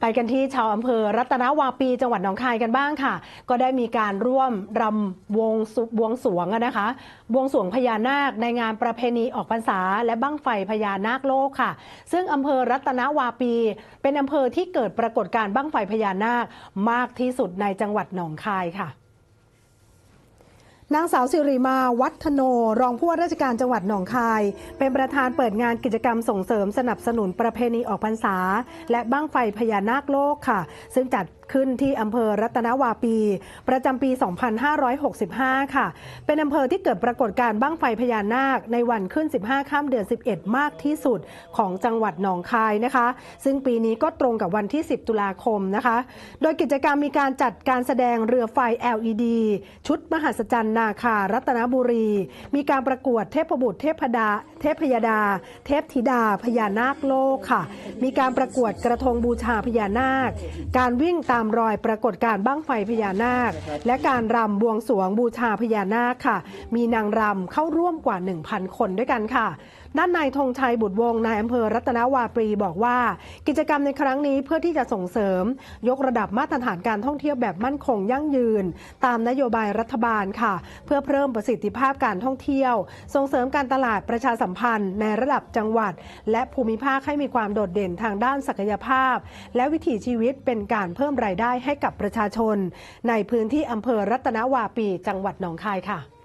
ไปกันที่ชาวอำเภอรัตนวาปีจังหวัดหนองคายกันบ้างค่ะ ก็ได้มีการร่วมรำวงสุบวงสรวงนะคะบวงสรวงพญานาคในงานประเพณีออกพรรษา และบั้งไฟพญานาคโลกค่ะ ซึ่งอำเภอรัตนวาปี เป็นอำเภอที่เกิดปรากฏการณ์บั้งไฟพญานาคมากที่สุดในจังหวัดหนองคายค่ะ นางสาวสิริมาวัฒโน รองผู้ว่าราชการจังหวัดหนองคาย เป็นประธานเปิดงานกิจกรรมส่งเสริมสนับสนุนประเพณีออกพรรษา และบ้างไฟพญานาคโลกค่ะ ซึ่งจัดขึ้นที่อำเภอรัตนวาปี ประจำปี 2565 ค่ะ เป็นอำเภอที่เกิดปรากฏการณ์บ้างไฟพญานาคในวันขึ้น 15 ข้ามเดือน 11 มากที่สุดของจังหวัดหนองคายนะคะ ซึ่งปีนี้ก็ตรงกับวันที่ 10 ตุลาคมนะคะ โดยกิจกรรมมีการจัดการแสดงเรือไฟ LED ชุดมหัศจรรย์นาคารัตนบุรี มีการประกวดเทพบุตรเทพดา เทพยดา เทพธิดา พญานาคโลกค่ะ มีการประกวดกระทงบูชาพญานาค การวิ่งตามรอยปรากฏการบั้งไฟพญานาค และการรำบวงสรวงบูชาพญานาคค่ะ มีนางรำเข้าร่วมกว่า 1,000 คนด้วยกันค่ะด้านนายธงชัยบุตรวงศ์นายอำเภอรัตนวาปีบอกว่า กิจกรรมในครั้งนี้เพื่อที่จะส่งเสริม ยกระดับมาตรฐานการท่องเที่ยวแบบมั่นคงยั่งยืน ตามนโยบายรัฐบาลค่ะ เพื่อเพิ่มประสิทธิภาพการท่องเที่ยว ส่งเสริมการตลาดประชาสัมพันธ์ ในระดับจังหวัด และภูมิภาคให้มีความโดดเด่นทางด้านศักยภาพ และวิถีชีวิตเป็นการเพิ่มรายได้ให้กับประชาชน ในพื้นที่อำเภอรัตนวาปีจังหวัดหนองคายค่ะ